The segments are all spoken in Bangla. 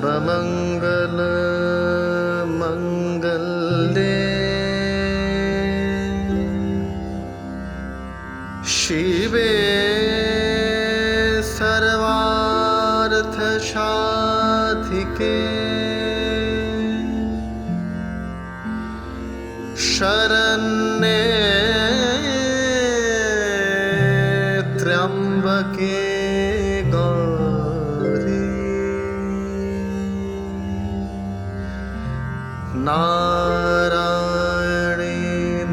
सर्वमङ्गल मङ्गल्ये शिवे सर्वार्थसाधिके शरण्ये नारायणे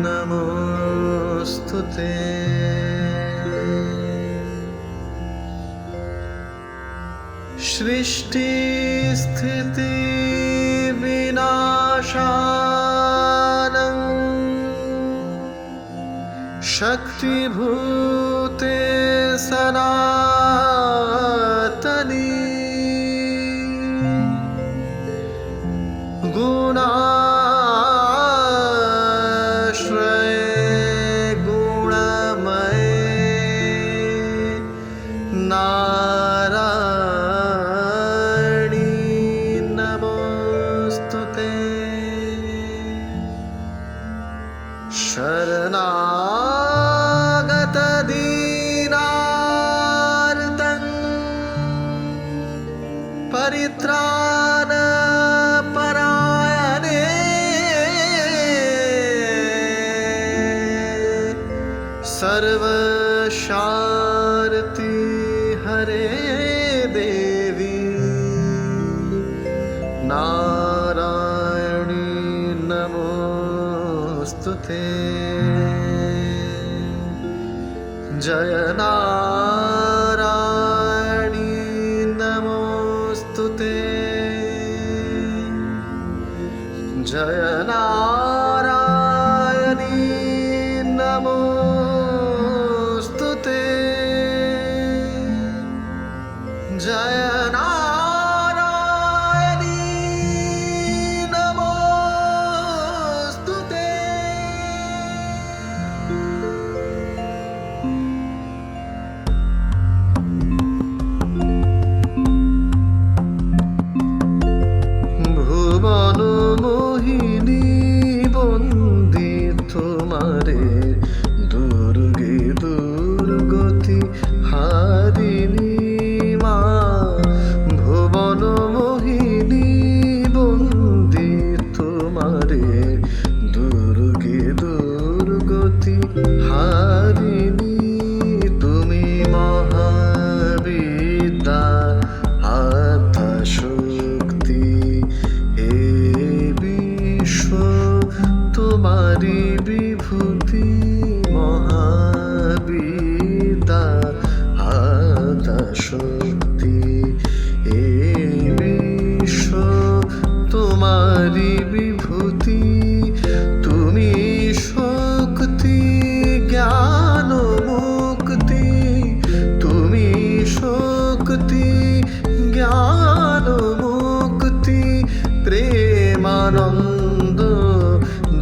नमोऽस्तु ते। सृष्टिस्थिति विनाशानम् शक्तिभूते सनातनी गुणाश्रये गुणमये नारायणी नमोऽस्तु ते शरणागतदीनार्तन् सर्वशारति हरे देवी। नारायणी नमोऽस्तु ते जय ভুবন মোহিনী বন্দি তোমারে।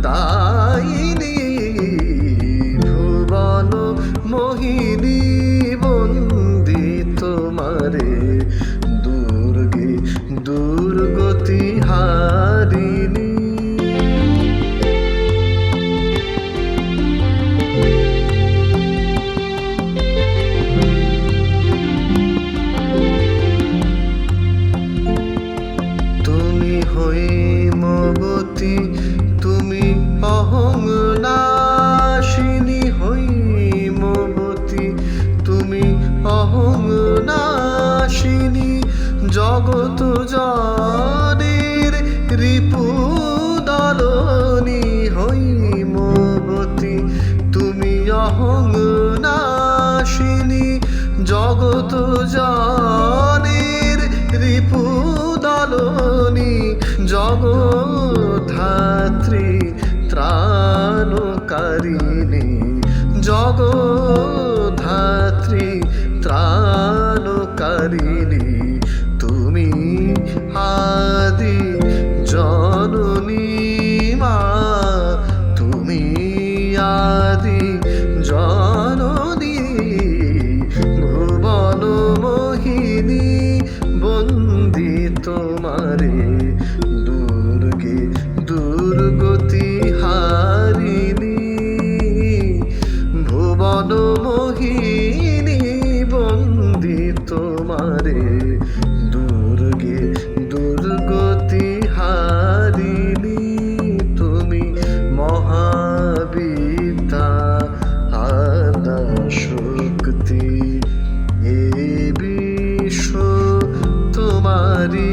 দায়িনী ভুবন মোহিনী বন্দি তোমারে দুর্গে দুর্গতি হারিণী তুমি হৈমবতী তুমি অহং নাশিনী জগত জনের রিপু দলনী হৈমবতী তুমি অহং নাশিনী জগত জনের রিপু দলনী জগধাত্রী ত্রাণকারিণী। জগধাত্রী তোমারে দুর্গে দুর্গতি হারিনি। ভুবন মোহিনী বন্দি তোমারে দুর্গে দুর্গতি হারিনি। তুমি মহাবিতা আদা শক্তি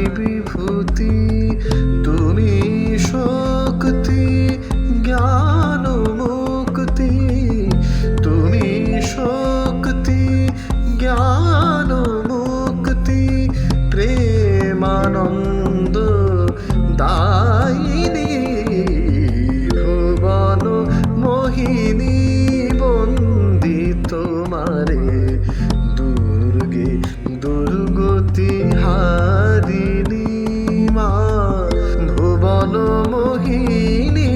baby মোহিনী